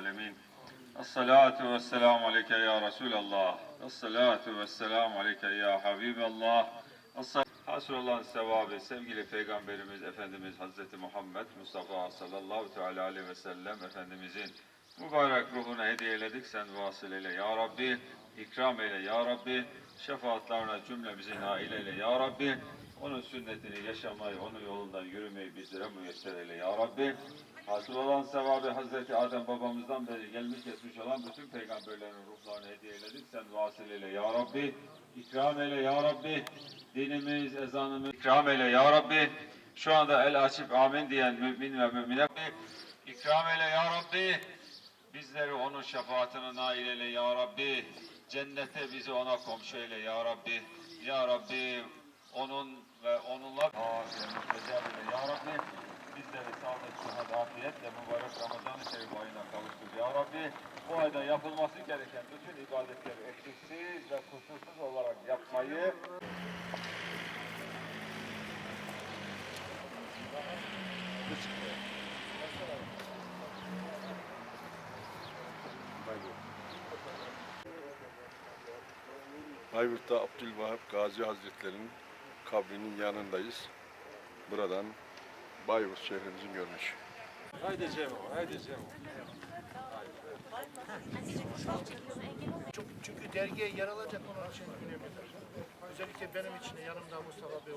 alemin. Esselatu ve selamu aleyke ya Resulallah. Esselatu ve selamu aleyke ya Habiballah. Hasrullah sevabı sevgili Peygamberimiz Efendimiz Hazreti Muhammed Mustafa sallallahu teala aleyhi ve sellem Efendimizin mübarek ruhuna hediyeledik sen vasıl eyle ya Rabbi. ikram eyle ya Rabbi. Şefaatlerine cümlemizi nail eyle ya Rabbi. Onun sünnetini yaşamayı, onun yolundan yürümeyi bizlere müyesser eyle ya Rabbi. Hasıl olan sevabı Hazreti Adem babamızdan beri gelmiş geçmiş olan bütün peygamberlerin ruhlarını hediye eyledik. Sen vasıl ya Rabbi. İkram eyle ya Rabbi. Dinimiz, ezanımız ikram eyle ya Rabbi. Şu anda el açıp amin diyen mümin ve mümine ikram eyle ya Rabbi. Bizleri onun şefaatine nail eyle ya Rabbi. Cennete bizi ona komşu eyle ya Rabbi. Ya Rabbi onun ve onunla ya Rabbi. Bizleri afiyetle mübarek Ramazan-ı Şerif ayına kavuştur ya Rabbi. Bu ayda yapılması gereken bütün ibadetleri eksiksiz ve kusursuz olarak yapmayı Bayburt'ta Abdülvahap Gazi Hazretleri'nin kabrinin yanındayız. Buradan Bayburt şehrimizin görünüşü. Haydi Cemo, haydi Cemo. Çünkü dergiye yer alacak onun için önemlidir. Özellikle benim için yanımda Mustafa Bey.